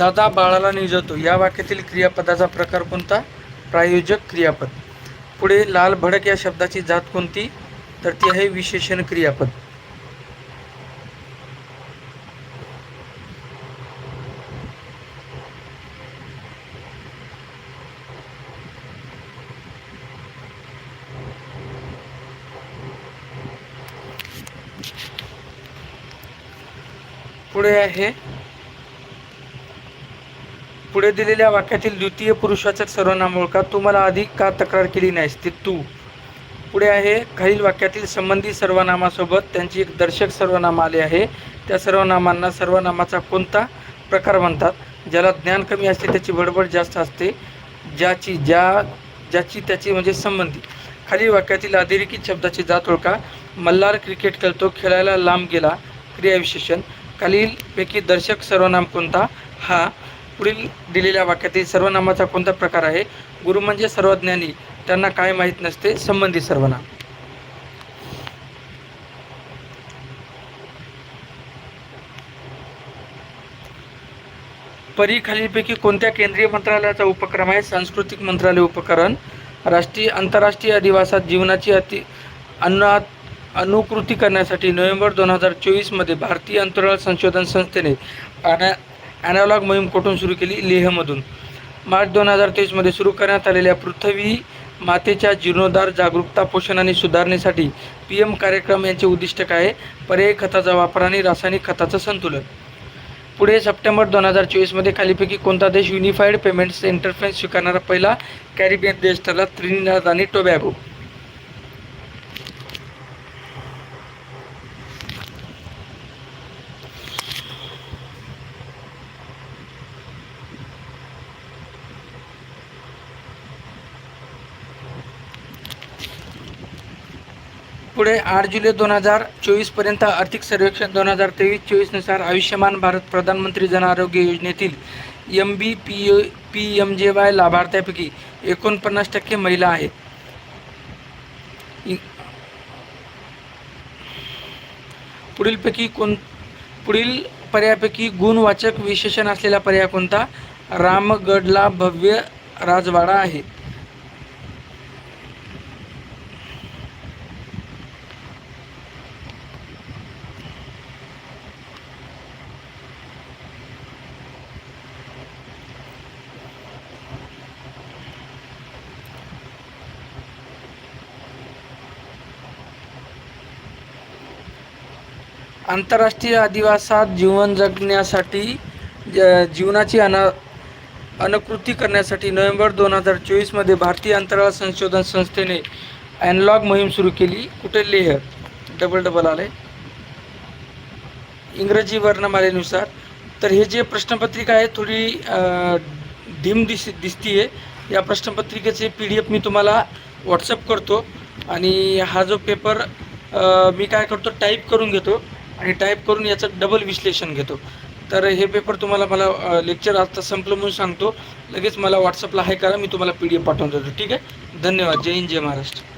दादा बाळाला निजवतो. या वाक्यातील क्रियापदाचा प्रकार कोणता? प्रायोजक क्रियापद. पुढे लाल भडक या शब्दाची जात कोणती? तर ती आहे विशेषण क्रियापद. पुढे आहे पुढे दिलेल्या वाक्यातील द्वितीय पुरुषाचक सर्वनाम ओळखा तू मला आधी का तक्रार केली नाहीस? ते तू. पुढे आहे खालील वाक्यातील संबंधी सर्वनामासोबत त्यांची एक दर्शक सर्वनाम आले आहे. त्या सर्वनामांना सर्वनामाचा कोणता प्रकार म्हणतात? ज्याला ज्ञान कमी असते त्याची बडबड जास्त असते ज्याची ज्या ज्याची त्याची म्हणजे संबंधी. खालील वाक्यातील अतिरेकित शब्दाची जात ओळखा. मल्हार क्रिकेट खेळतो खेळायला लांब गेला क्रियाविशेषण. खालीलपैकी दर्शक सर्वनाम कोणता? हा. पुढील दिलेल्या वाक्यातील सर्वनामाचा कोणता प्रकार आहे? गुरु म्हणजे सर्वज्ञानी. त्यांना काय माहीत नसते संबंधित सर्वनाम. परी खालीलपैकी कोणत्या केंद्रीय मंत्रालयाचा उपक्रम आहे? सांस्कृतिक मंत्रालय उपकरण राष्ट्रीय आंतरराष्ट्रीय अधिवासात जीवनाची अति अन्नात अनुकृती करण्यासाठी नोव्हेंबर दोन हजार चोवीसमध्ये भारतीय अंतराळ संशोधन संस्थेने ॲनालॉग मोहीम कुठून सुरू केली? लेहमधून. मार्च दोन हजार तेवीसमध्ये सुरू करण्यात आलेल्या पृथ्वी मातेच्या जीर्णोद्धार जागरूकता पोषण आणि सुधारणेसाठी पी एम कार्यक्रम यांचे उद्दिष्ट काय? आहे पर्यायी खताचा वापर आणि रासायनिक खताचं संतुलन. पुढे सप्टेंबर दोन हजार चोवीसमध्ये खालीपैकी कोणता देश युनिफाईड पेमेंट्स इंटरफेन्स स्वीकारणारा पहिला कॅरिबियन देश? ठरला त्रिनिदाद आणि टोबॅगो. पुढे आठ जुलै दोन हजार चोवीसपर्यंत आर्थिक सर्वेक्षण दोन हजार तेवीस चोवीसनुसार आयुष्यमान भारत प्रधानमंत्री जन आरोग्य योजनेतील M B P P M J Y लाभार्थ्यापैकी एकोणपन्नास टक्के महिला आहेत. इ- पुढीलपैकी कोण पुढील पर्यायापैकी गुणवाचक विशेषण असलेला पर्याय कोणता? रामगडला भव्य राजवाडा आहे. आंतरराष्ट्रीय अधिवासात जीवन जगण्यासाठी ज- जीवनाची अना अनुकृती करण्यासाठी नोव्हेंबर दोन हजार चोवीसमध्ये भारतीय अंतराळ संशोधन संस्थेने ॲनलॉग मोहीम सुरू केली. कुठे लेह? डबल डबल आले इंग्रजी वर्णमालेनुसार. तर हे जे प्रश्नपत्रिका आहे थोडी अ, ढीम दिस दिसतीये. या प्रश्नपत्रिकेचे पी डी एफ मी तुम्हाला व्हॉट्सअप करतो. आणि हा जो पेपर मी काय करतो टाईप करून घेतो. आणि टाईप करून याचं डबल विश्लेषण घेतो. तर हे पेपर तुम्हाला मला लेक्चर आता संपलं म्हणून सांगतो. लगेच मला व्हॉट्सअपला हाय करा मी तुम्हाला पी डी एफ पाठवून देतो. ठीक आहे? धन्यवाद. जय हिंद जय महाराष्ट्र.